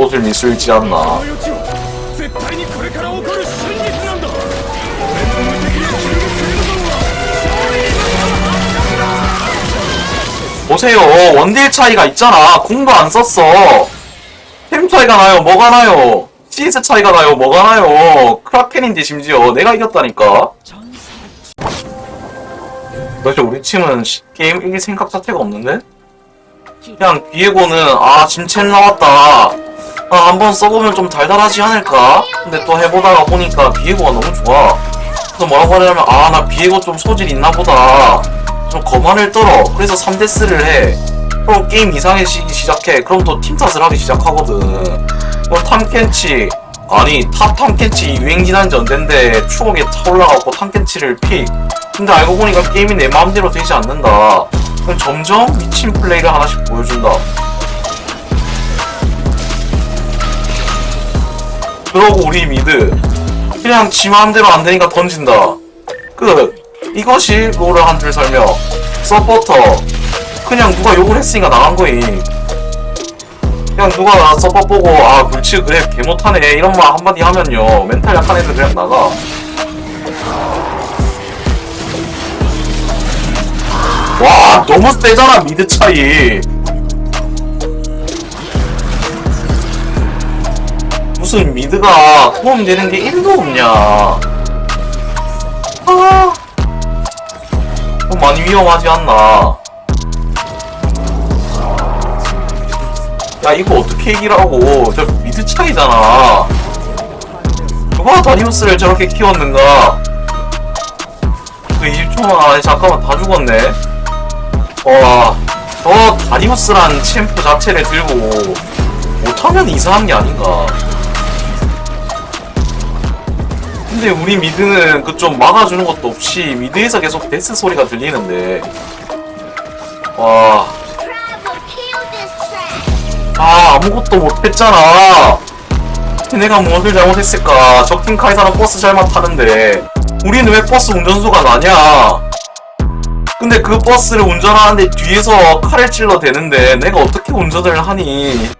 보슬 미술지 않나. 보세요. 원딜 차이가 있잖아. 공도 안 썼어. 템 차이가 나요. 뭐가 나요? CS 차이가 나요. 뭐가 나요? 크라켄인지 심지어 내가 이겼다니까. 도대체 우리 팀은 게임 이길 생각 자체가 없는데? 그냥 비에고는 아 짐챔 나왔다. 아 한번 써보면 좀 달달하지 않을까? 근데 또 해보다가 보니까 비에고가 너무 좋아. 그래서 뭐라고 하냐면 아 나 비에고 좀 소질 있나 보다. 좀 거만을 떨어. 그래서 3데스를 해. 그럼 게임 이상해지기 시작해. 그럼 또 팀 탓을 하기 시작하거든. 뭐 탐켄치. 아니 탑 탐켄치 유행 지난 지 언젠데 추억에 타올라갖고 탐켄치를 픽 근데 알고 보니까 게임이 내 마음대로 되지 않는다. 점점 미친 플레이를 하나씩 보여준다 그러고 우리 미드 그냥 지 마음대로 안 되니까 던진다. 끝. 이것이 롤을 한줄 설명. 서포터. 그냥 누가 욕을 했으니까 나간 거임 그냥 누가 나 서포 보고 아 그렇지 그래 개 못하네. 이런 말 한마디 하면요. 멘탈 약한 애들 그냥 나가. 와 너무 세잖아 미드 차이 무슨 미드가 도움 되는 게 1도 없냐. 아. 좀 많이 위험하지 않나. 야 이거 어떻게 이기라고. 저 미드 차이잖아. 누가 다리우스를 저렇게 키웠는가. 그 20초만 안에 잠깐만 다 죽었네. 와 저 다리우스란 챔프 자체를 들고 못하면 이상한 게 아닌가 근데 우리 미드는 그 좀 막아주는 것도 없이 미드에서 계속 데스 소리가 들리는데. 와. 아 아무것도 못했잖아. 내가 무엇을 잘못했을까? 적팀 카이사는 버스 잘만 타는데. 우리는 왜 버스 운전수가 나냐? 근데 그 버스를 운전하는데 뒤에서 칼을 찔러 대는데 내가 어떻게 운전을 하니